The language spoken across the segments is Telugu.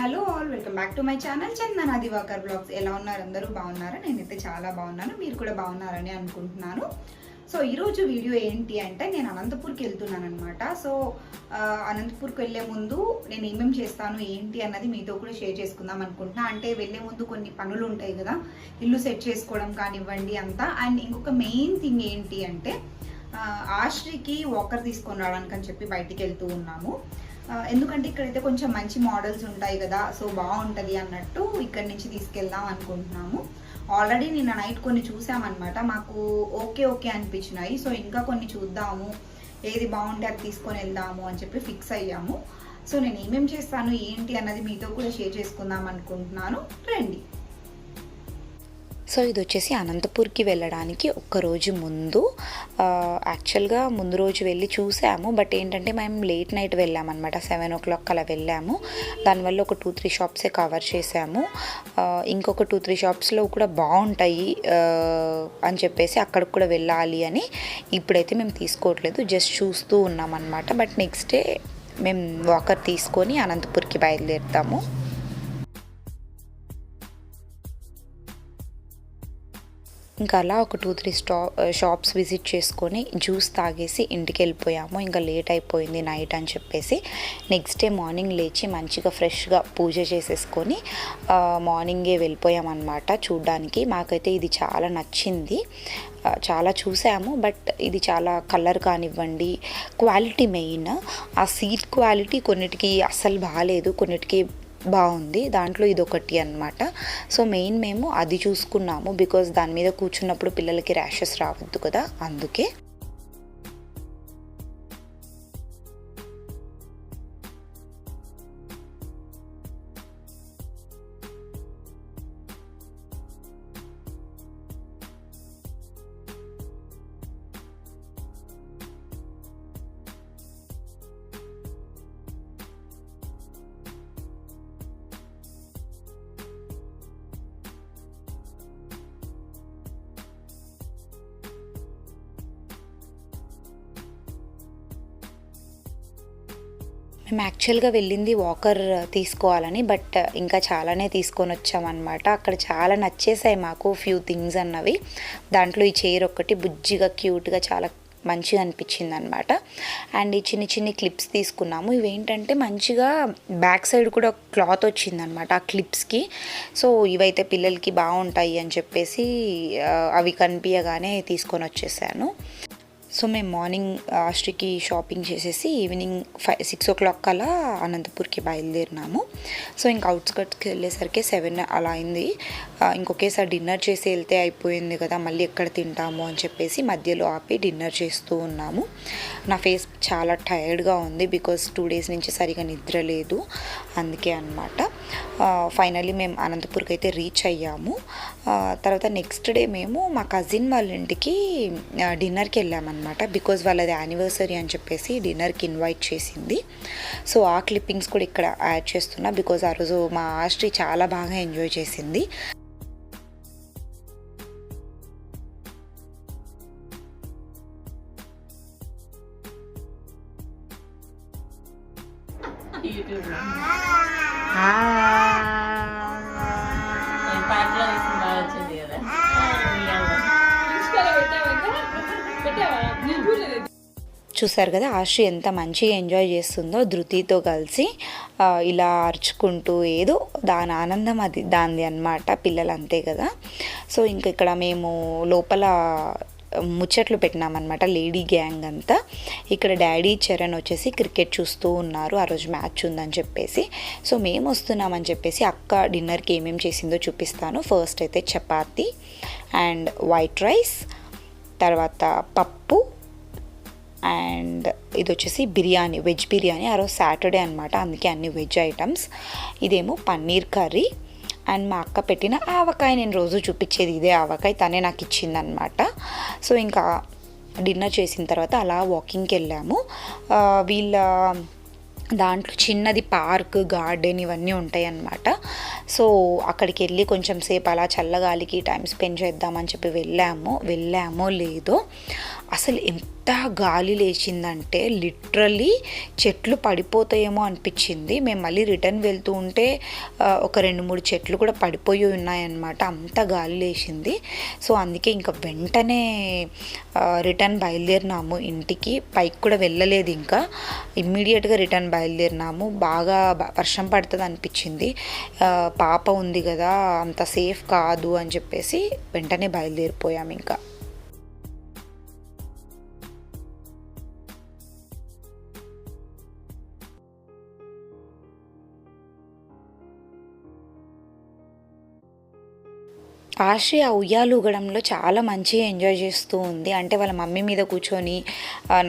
Hello all welcome back to my channel Chandana Divakar blogs. ఎలా ఉన్నారు? అందరూ బాగున్నారా? నేనైతే చాలా బాగున్నాను. మీరు కూడా బాగున్నారని అనుకుంటున్నాను. సో ఈరోజు వీడియో ఏంటి అంటే నేను అనంతపూర్కి వెళ్తున్నాను అనమాట సో అనంతపూర్కి వెళ్ళే ముందు నేను ఏమేమి చేస్తాను ఏంటి అన్నది మీతో కూడా షేర్ చేసుకుందాం అనుకుంటున్నా. అంటే వెళ్ళే ముందు కొన్ని పనులు ఉంటాయి కదా ఇల్లు సెట్ చేసుకోవడం కానివ్వండి అంతా. అండ్ ఇంకొక మెయిన్ థింగ్ ఏంటి అంటే ఆశ్రీకి వాకర్ తీసుకొని రావడానికి అని చెప్పి బయటికి వెళ్తూ ఉన్నాము. ఎందుకంటే ఇక్కడైతే కొంచెం మంచి మోడల్స్ ఉంటాయి కదా సో బాగుంటుంది అన్నట్టు ఇక్కడ నుంచి తీసుకెళ్దాం అనుకుంటున్నాము. ఆల్రెడీ నిన్న నైట్ కొన్ని చూసామన్నమాట మాకు ఓకే ఓకే అనిపించినాయి. సో ఇంకా కొన్ని చూద్దాము ఏది బాగుంటే అది తీసుకొని వెళ్దాము అని చెప్పి ఫిక్స్ అయ్యాము. సో నేను ఏమేమి చేస్తాను ఏంటి అన్నది మీతో కూడా షేర్ చేసుకుందాం అనుకుంటున్నాను. రండి. సో ఇది వచ్చేసి అనంతపూర్కి వెళ్ళడానికి ఒక్క రోజు ముందు. యాక్చువల్గా ముందు రోజు వెళ్ళి చూసాము. బట్ ఏంటంటే మేము లేట్ నైట్ వెళ్ళామన్నమాట. సెవెన్ ఓ క్లాక్ అలా వెళ్ళాము. దానివల్ల ఒక టూ త్రీ షాప్సే కవర్ చేసాము. ఇంకొక టూ త్రీ షాప్స్లో కూడా బాగుంటాయి అని చెప్పేసి అక్కడికి కూడా వెళ్ళాలి అని ఇప్పుడైతే మేము తీసుకోవట్లేదు. జస్ట్ చూస్తూ ఉన్నాం అనమాట బట్ నెక్స్ట్ డే మేము వాకర్ తీసుకొని అనంతపూర్కి బయలుదేరుతాము. ఇంకా అలా ఒక టూ త్రీ స్టా షాప్స్ విజిట్ చేసుకొని జ్యూస్ తాగేసి ఇంటికి వెళ్ళిపోయాము ఇంకా లేట్ అయిపోయింది నైట్ అని చెప్పేసి. నెక్స్ట్ డే మార్నింగ్ లేచి మంచిగా ఫ్రెష్గా పూజ చేసేసుకొని మార్నింగే వెళ్ళిపోయామన్నమాట చూడ్డానికి. మాకైతే ఇది చాలా నచ్చింది. చాలా చూసాము బట్ ఇది చాలా కలర్ కానివ్వండి క్వాలిటీ మెయిన్. ఆ సీట్ క్వాలిటీ కొన్నిటికి అస్సలు బాగాలేదు కొన్నిటికి బాగుంది. దాంట్లో ఇది ఒకటి అనమాట సో మెయిన్ మేము అది చూసుకున్నాము. బికాజ్ దాని మీద కూర్చున్నప్పుడు పిల్లలకి ర్యాషెస్ రావద్దు కదా. అందుకే. మేము యాక్చువల్గా వెళ్ళింది వాకర్ తీసుకోవాలని బట్ ఇంకా చాలానే తీసుకొని వచ్చామన్నమాట. అక్కడ చాలా నచ్చేసాయి మాకు ఫ్యూ థింగ్స్ అన్నవి. దాంట్లో ఈ చైర్ ఒక్కటి బుజ్జిగా క్యూట్గా చాలా మంచిగా అనిపించింది అనమాట అండ్ ఈ చిన్ని చిన్ని క్లిప్స్ తీసుకున్నాము. ఇవేంటంటే మంచిగా బ్యాక్ సైడ్ కూడా క్లాత్ వచ్చిందనమాట ఆ క్లిప్స్కి సో ఇవైతే పిల్లలకి బాగుంటాయి అని చెప్పేసి అవి కనిపించగానే తీసుకొని వచ్చేసాను. సో మేము మార్నింగ్ ఆస్ట్రికి షాపింగ్ చేసేసి evening five six o'clock అలా అనంతపూర్కి బయలుదేరినాము. సో ఇంకా అవుట్స్కట్స్కి వెళ్ళేసరికి సెవెన్ అలా అయింది. ఇంకొకేసారి డిన్నర్ చేసి వెళ్తే అయిపోయింది కదా మళ్ళీ ఎక్కడ తింటాము అని చెప్పేసి మధ్యలో ఆపి డిన్నర్ చేస్తూ ఉన్నాము. నా ఫేస్ చాలా టైర్డ్గా ఉంది బికాస్ టూ డేస్ నుంచి సరిగా నిద్ర లేదు. అందుకే అనమాట ఫైనల్లీ మేము అనంతపూర్కి అయితే రీచ్ అయ్యాము తర్వాత నెక్స్ట్ డే మేము మా కజిన్ వాళ్ళ ఇంటికి డిన్నర్కి వెళ్ళామన్నమాట. బికాజ్ వాళ్ళది యానివర్సరీ అని చెప్పేసి డిన్నర్కి ఇన్వైట్ చేసింది. సో ఆ క్లిప్పింగ్స్ కూడా ఇక్కడ యాడ్ చేస్తున్నా. బికాజ్ ఆ రోజు మా ఆస్ట్రీ చాలా బాగా ఎంజాయ్ చేసింది. చూసారు కదా ఆశ్రీ ఎంత మంచిగా ఎంజాయ్ చేస్తుందో ధృతితో కలిసి ఇలా అరుచుకుంటూ ఏదో దాని ఆనందం అది దానిది అనమాట పిల్లలు అంతే కదా. సో ఇంక ఇక్కడ మేము లోపల ముచ్చట్లు పెట్టినామన్నమాట లేడీ గ్యాంగ్ అంతా. ఇక్కడ డాడీ చరణ్ వచ్చేసి క్రికెట్ చూస్తూ ఉన్నారు ఆ రోజు మ్యాచ్ ఉందని చెప్పేసి. సో మేము వస్తున్నామని చెప్పేసి అక్క డిన్నర్కి ఏమేమి చేసిందో చూపిస్తాను. ఫస్ట్ అయితే చపాతి అండ్ వైట్ రైస్ తర్వాత పప్పు అండ్ ఇది వచ్చేసి బిర్యానీ వెజ్ బిర్యానీ ఆ రోజు సాటర్డే అనమాట అందుకే అన్ని వెజ్ ఐటమ్స్. ఇదేమో పన్నీర్ కర్రీ. అండ్ మా అక్క పెట్టిన ఆవకాయ నేను రోజు చూపించేది ఇదే ఆవకాయ తనే నాకు ఇచ్చిందనమాట సో ఇంకా డిన్నర్ చేసిన తర్వాత అలా వాకింగ్కి వెళ్ళాము. వీళ్ళ దాంట్లో చిన్నది పార్క్ గార్డెన్ ఇవన్నీ ఉంటాయి అన్నమాట సో అక్కడికి వెళ్ళి కొంచెం సేపు అలా చల్లగాలికి టైం స్పెండ్ చేద్దామని చెప్పి వెళ్ళాము వెళ్ళామో లేదో. అసలు ఎంత గాలి లేచిందంటే లిటరలీ చెట్లు పడిపోతాయేమో అనిపించింది. మేము మళ్ళీ రిటర్న్ వెళ్తూ ఉంటే ఒక రెండు మూడు చెట్లు కూడా పడిపోయి ఉన్నాయన్నమాట. అంత గాలి లేచింది. సో అందుకే ఇంకా వెంటనే రిటర్న్ బయలుదేరినాము ఇంటికి. పైకి కూడా వెళ్ళలేదు ఇంకా. ఇమ్మీడియట్గా రిటర్న్ బయలుదేరినాము. బాగా వర్షం పడుతుంది అనిపించింది. పాప ఉంది కదా అంత సేఫ్ కాదు అని చెప్పేసి వెంటనే బయలుదేరిపోయాము ఇంకా. ఆశ్రయ ఉయ్యాలు ఊగడంలో చాలా మంచిగా ఎంజాయ్ చేస్తూ ఉంది. అంటే వాళ్ళ మమ్మీ మీద కూర్చొని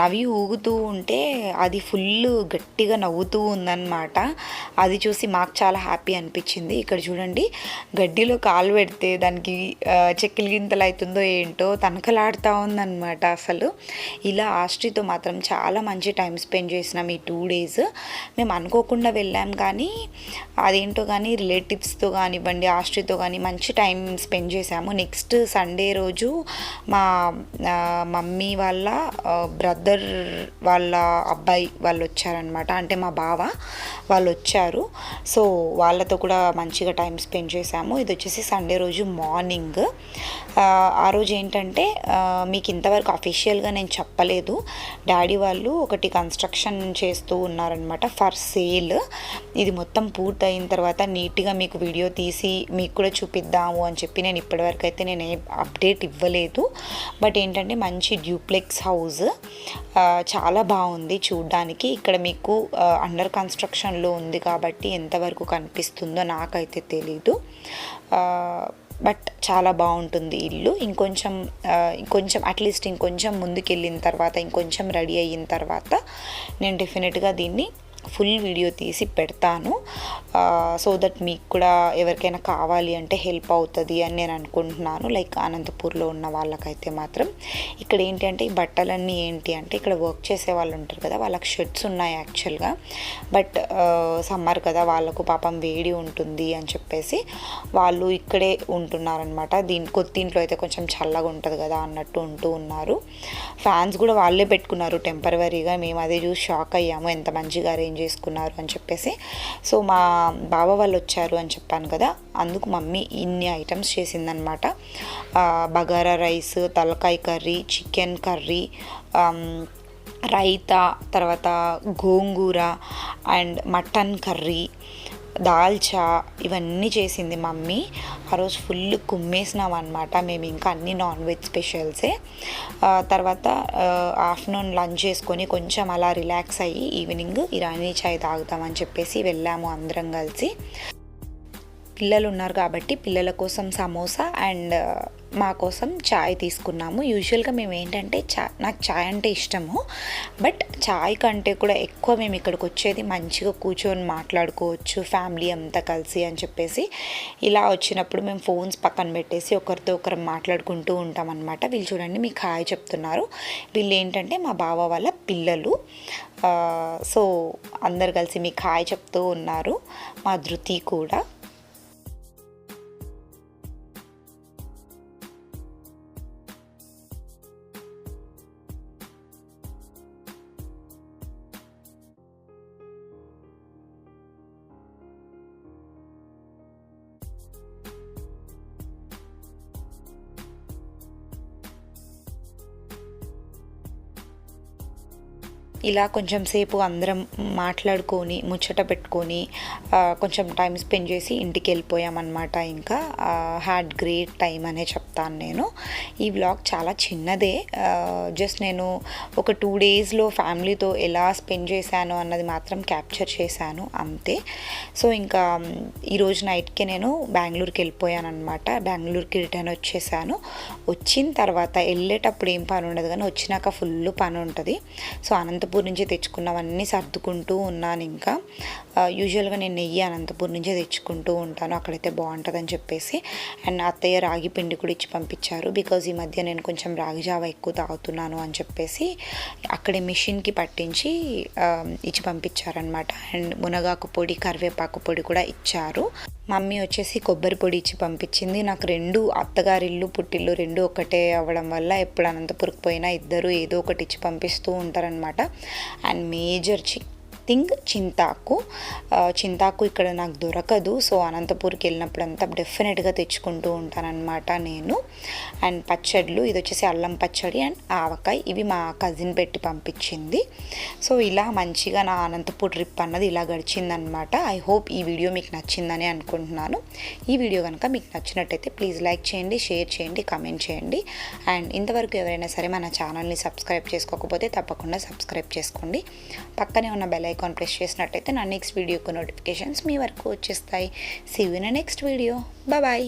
నవ్వి ఊగుతూ ఉంటే అది ఫుల్ గట్టిగా నవ్వుతూ ఉందన్నమాట. అది చూసి మాకు చాలా హ్యాపీ అనిపించింది. ఇక్కడ చూడండి గడ్డిలో కాలు పెడితే దానికి ఆ, చెక్కిలి గింతలు అవుతుందో ఏంటో తనకలాడుతూ ఉందన్నమాట అసలు. ఇలా ఆస్ట్రీతో మాత్రం చాలా మంచి టైం స్పెండ్ చేసినాం ఈ టూ డేస్. మేము అనుకోకుండా వెళ్ళాం కానీ అదేంటో కానీ రిలేటివ్స్తో కానివ్వండి ఆస్ట్రీతో కానీ మంచి టైం స్పెండ్ చేసాము నెక్స్ట్ సండే రోజు మా మమ్మీ వాళ్ళ బ్రదర్ వాళ్ళ అబ్బాయి వాళ్ళు వచ్చారనమాట అంటే మా బావ. వాళ్ళు వచ్చారు సో వాళ్ళతో కూడా మంచిగా టైం స్పెండ్ చేశాము. ఇది వచ్చేసి సండే రోజు మార్నింగ్. ఆ, రోజు ఏంటంటే మీకు ఇంతవరకు అఫీషియల్గా నేను చెప్పలేదు. డాడీ వాళ్ళు ఒకటి కన్స్ట్రక్షన్ చేస్తూ ఉన్నారనమాట ఫర్ సేల్. ఇది మొత్తం పూర్తయిన తర్వాత నీట్గా మీకు వీడియో తీసి మీకు కూడా చూపిద్దాము అని చెప్పి నేను ఇప్పటివరకు అయితే నేను ఏ అప్డేట్ ఇవ్వలేదు. బట్ ఏంటంటే మంచి డ్యూప్లెక్స్ హౌస్. చాలా బాగుంది చూడ్డానికి. ఇక్కడ మీకు అండర్ కన్స్ట్రక్షన్ ఫోన్లో ఉంది కాబట్టి ఎంతవరకు కనిపిస్తుందో నాకైతే తెలీదు. బట్ చాలా బాగుంటుంది ఇల్లు. ఇంకొంచెం ఇంకొంచెం అట్లీస్ట్ ఇంకొంచెం ముందుకెళ్ళిన తర్వాత ఇంకొంచెం రెడీ అయిన తర్వాత నేను డెఫినెట్గా దీన్ని ఫుల్ వీడియో తీసి పెడతాను. సో దట్ మీకు కూడా ఎవరికైనా కావాలి అంటే హెల్ప్ అవుతుంది అని నేను అనుకుంటున్నాను. లైక్ అనంతపూర్లో ఉన్న వాళ్ళకైతే మాత్రం. ఇక్కడ ఏంటి అంటే ఈ బట్టలన్నీ ఏంటి అంటే ఇక్కడ వర్క్ చేసే వాళ్ళు ఉంటారు కదా వాళ్ళకి షర్ట్స్ ఉన్నాయి యాక్చువల్గా బట్ సమ్మర్ కదా వాళ్ళకు పాపం వేడి ఉంటుంది అని చెప్పేసి వాళ్ళు ఇక్కడే ఉంటున్నారనమాట దీని కొత్తింట్లో అయితే కొంచెం చల్లగా ఉంటుంది కదా అన్నట్టు ఉంటూ ఉన్నారు. ఫ్యాన్స్ కూడా వాళ్ళే పెట్టుకున్నారు టెంపరవరీగా మేము అదే చూసి షాక్ అయ్యాము. ఎంత మంచిగా అరేంజ్ చేసుకున్నారు అని చెప్పేసి. సో మా బావ వాళ్ళు వచ్చారు అని చెప్పాను కదా. అందుకు మమ్మీ ఇన్ని ఐటమ్స్ చేసిందనమాట బగారా రైస్ తలకాయ కర్రీ చికెన్ కర్రీ రైతా తర్వాత gongura and mutton curry dalcha ఇవన్నీ చేసింది మమ్మీ. ఆ రోజు ఫుల్ కుమ్మేసినాం అనమాట మేము ఇంకా అన్ని నాన్ వెజ్ స్పెషల్సే. తర్వాత ఆఫ్టర్నూన్ లంచ్ చేసుకొని కొంచెం అలా రిలాక్స్ అయ్యి ఈవినింగ్ ఇరానీ చాయ్ తాగుతామని చెప్పేసి వెళ్ళాము అందరం కలిసి. పిల్లలు ఉన్నారు కాబట్టి పిల్లల కోసం సమోసా అండ్ మా కోసం చాయ్ తీసుకున్నాము. యూజువల్గా మేము ఏంటంటే చా నాకు చాయ్ అంటే ఇష్టము. బట్ చాయ్ కంటే కూడా ఎక్కువ మేము ఇక్కడికి వచ్చేది మంచిగా కూర్చొని మాట్లాడుకోవచ్చు ఫ్యామిలీ అంతా కలిసి అని చెప్పేసి. ఇలా వచ్చినప్పుడు మేము ఫోన్స్ పక్కన పెట్టేసి ఒకరితో ఒకరు మాట్లాడుకుంటూ ఉంటాం అనమాట వీళ్ళు చూడండి మీకు హాయ్ చెప్తున్నారు. వీళ్ళు ఏంటంటే మా బావ వాళ్ళ పిల్లలు. సో అందరు కలిసి మీకు హాయ్ చెప్తూ ఉన్నారు. మా ధృతి కూడా. ఇలా కొంచెం సేపు అందరం మాట్లాడుకొని ముచ్చట పెట్టుకొని కొంచెం టైం స్పెండ్ చేసి ఇంటికి వెళ్ళిపోయామన్నమాట ఇంకా హ్యాడ్ గ్రేట్ టైం అనే చెప్తాను నేను. ఈ వ్లాగ్ చాలా చిన్నదే. జస్ట్ నేను ఒక టూ డేస్లో ఫ్యామిలీతో ఎలా స్పెండ్ చేశాను అన్నది మాత్రం క్యాప్చర్ చేశాను అంతే. సో ఇంకా ఈరోజు నైట్కే నేను బెంగళూరుకి వెళ్ళిపోయాను అనమాట బెంగళూరుకి రిటర్న్ వచ్చేసాను. వచ్చిన తర్వాత వెళ్ళేటప్పుడు ఏం పని ఉండదు కానీ వచ్చినాక ఫుల్ పని ఉంటుంది. సో అనంతపురం అనంతపూర్ నుంచి తెచ్చుకున్నవన్నీ సర్దుకుంటూ ఉన్నాను ఇంకా. యూజువల్గా నేను నెయ్యి అనంతపూర్ నుంచే తెచ్చుకుంటూ ఉంటాను. అక్కడైతే బాగుంటుందని చెప్పేసి. అండ్ అత్తయ్య రాగి పిండి కూడా ఇచ్చి పంపించారు. బికాజ్ ఈ మధ్య నేను కొంచెం రాగి జావ ఎక్కువ తాగుతున్నాను అని చెప్పేసి అక్కడే మిషన్కి పట్టించి ఇచ్చి పంపించారనమాట అండ్ మునగాకు పొడి కరివేపాకు పొడి కూడా ఇచ్చారు. మమ్మీ వచ్చేసి కొబ్బరి పొడి ఇచ్చి పంపించింది. నాకు రెండు అత్తగారిల్లు పుట్టిల్లు రెండు ఒకటే అవ్వడం వల్ల ఎప్పుడు అనంతపురకు పోయినా ఇద్దరు ఏదో ఒకటి ఇచ్చి పంపిస్తూ ఉంటారనమాట అండ్ మేజర్ చి థింగ్ చింతాకు. చింతాకు ఇక్కడ నాకు దొరకదు. సో అనంతపూర్కి వెళ్ళినప్పుడంతా డెఫినెట్గా తెచ్చుకుంటూ ఉంటానన్నమాట నేను. అండ్ పచ్చళ్ళు ఇది వచ్చేసి అల్లం పచ్చడి అండ్ ఆవకాయ. ఇవి మా కజిన్ పెట్టి పంపించింది. సో ఇలా మంచిగా నా అనంతపూర్ ట్రిప్ అన్నది ఇలా గడిచిందనమాట ఐ హోప్ ఈ వీడియో మీకు నచ్చిందని అనుకుంటున్నాను. ఈ వీడియో కనుక మీకు నచ్చినట్టయితే ప్లీజ్ లైక్ చేయండి షేర్ చేయండి కమెంట్ చేయండి. అండ్ ఇంతవరకు ఎవరైనా సరే మన ఛానల్ని సబ్స్క్రైబ్ చేసుకోకపోతే తప్పకుండా సబ్స్క్రైబ్ చేసుకోండి. పక్కనే ఉన్న బెల్ ఐకాన్ ప్రెస్ చేసినట్టయితే నా నెక్స్ట్ వీడియోకు నోటిఫికేషన్స్ మీ వరకు వచ్చేస్తాయి. See in next video bye